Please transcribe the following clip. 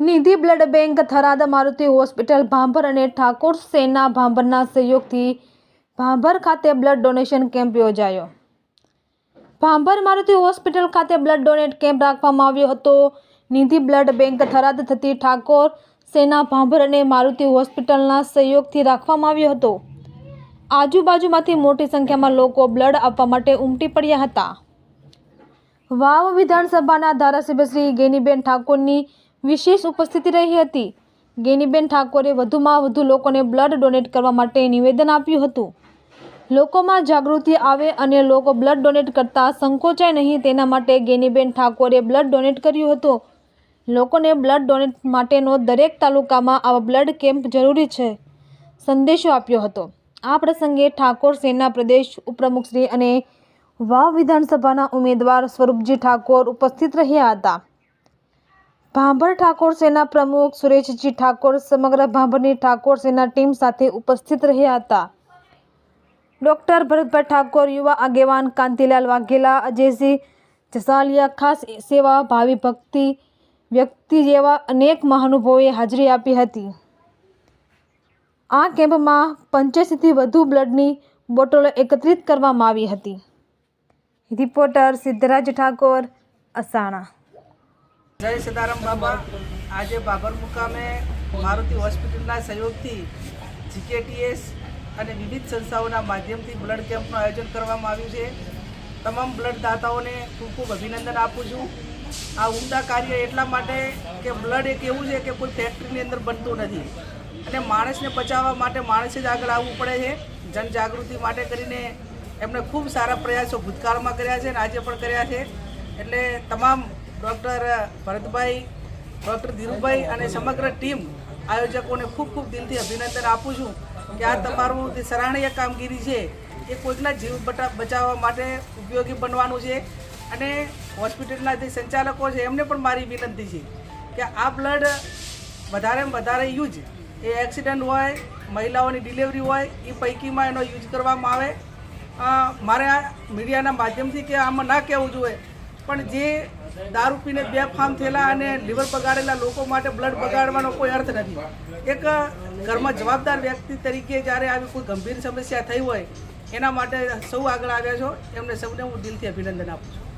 Nidhi blood bank Tharad Maruti hospital Bhabhar અને ઠાકોર સેના ભાંભરના સહયોગથી ભાંભર ખાતે બ્લડ ડોનેશન કેમ્પ યોજાયો. ભાંભર મારુતિ હોસ્પિટલ ખાતે બ્લડ ડોનેટ કેમ્પ રાખવામાં આવ્યો હતો. નિધિ બ્લડ બેંક થરાદ થતી ઠાકોર સેના ભાંભર અને મારુતિ હોસ્પિટલના સહયોગથી રાખવામાં આવ્યો હતો. આજુબાજુમાંથી મોટી સંખ્યામાં લોકો બ્લડ આપવા માટે ઉમટી પડ્યા હતા. વાવ વિધાનસભાના ધારાસભ્ય શ્રી ગેનીબેન ઠાકોરની વિશેષ ઉપસ્થિતિ રહી હતી. ગેનીબેન ઠાકોરે વધુમાં વધુ લોકોને બ્લડ ડોનેટ કરવા માટે નિવેદન આપ્યું હતું. લોકોમાં જાગૃતિ આવે અને લોકો બ્લડ ડોનેટ કરતા સંકોચાય નહીં તેના માટે ગેનીબેન ઠાકોરે બ્લડ ડોનેટ કર્યું હતું. લોકોને બ્લડ ડોનેટ માટેનો દરેક તાલુકામાં આવા બ્લડ કેમ્પ જરૂરી છે, સંદેશો આપ્યો હતો. આ પ્રસંગે ઠાકોર સેના પ્રદેશ ઉપપ્રમુખશ્રી અને વાવ વિધાનસભાના ઉમેદવાર સ્વરૂપજી ઠાકોર ઉપસ્થિત રહ્યા હતા. ભાંભર ઠાકોર સેના પ્રમુખ સુરેશજી ઠાકોર સમગ્ર ભાંભરની ઠાકોર સેના ટીમ સાથે ઉપસ્થિત રહ્યા હતા. ડૉક્ટર ભરતભાઈ ઠાકોર, યુવા આગેવાન કાંતિલાલ વાઘેલા, અજયસિંહ જસાલિયા ખાસ સેવા ભાવિ ભક્તિ વ્યક્તિ જેવા અનેક મહાનુભાવોએ હાજરી આપી હતી. આ કેમ્પમાં પંચ્યાસીથી વધુ બ્લડની બોટલો એકત્રિત કરવામાં આવી હતી. રિપોર્ટર સિદ્ધરાજ ઠાકોર, અસાણા. જય સદારામ બાબા. આજે બાબર મુકામે મારુતિ હોસ્પિટલના સહયોગથી જીકેટીએસ અને વિવિધ સંસ્થાઓના માધ્યમથી બ્લડ કેમ્પનું આયોજન કરવામાં આવ્યું છે. તમામ બ્લડ દાતાઓને ખૂબ ખૂબ અભિનંદન આપું છું. આ ઉમદા કાર્ય એટલા માટે કે બ્લડ એક એવું છે કે કોઈ ફેક્ટરીની અંદર બનતું નથી. અને માણસને બચાવવા માટે માણસે જ આગળ આવવું પડે છે. જનજાગૃતિ માટે કરીને એમણે ખૂબ સારા પ્રયાસો ભૂતકાળમાં કર્યા છે અને આજે પણ કર્યા છે. એટલે તમામ ડૉક્ટર ભરતભાઈ, ડૉક્ટર ધીરુભાઈ અને સમગ્ર ટીમ આયોજકોને ખૂબ ખૂબ દિલથી અભિનંદન આપું છું કે આ તમારું જે સરાહનીય કામગીરી છે, એ કોઈકના જીવ બચાવવા માટે ઉપયોગી બનવાનું છે. અને હોસ્પિટલના જે સંચાલકો છે, એમને પણ મારી વિનંતી છે કે આ બ્લડ વધારેમાં વધારે યુઝ, એ એક્સિડન્ટ હોય, મહિલાઓની ડિલિવરી હોય, એ પૈકીમાં એનો યુઝ કરવામાં આવે. મારે આ મીડિયાના માધ્યમથી કે આમાં ના કહેવું જોઈએ, પણ જે દારૂ પીને બે ફાર્મ થયેલા અને લીવર બગાડેલા લોકો માટે બ્લડ બગાડવાનો કોઈ અર્થ નથી. એક ઘરમાં જવાબદાર વ્યક્તિ તરીકે જ્યારે આવી કોઈ ગંભીર સમસ્યા થઈ હોય, એના માટે સૌ આગળ આવ્યા છો. એમને સૌને હું દિલથી અભિનંદન આપું છું.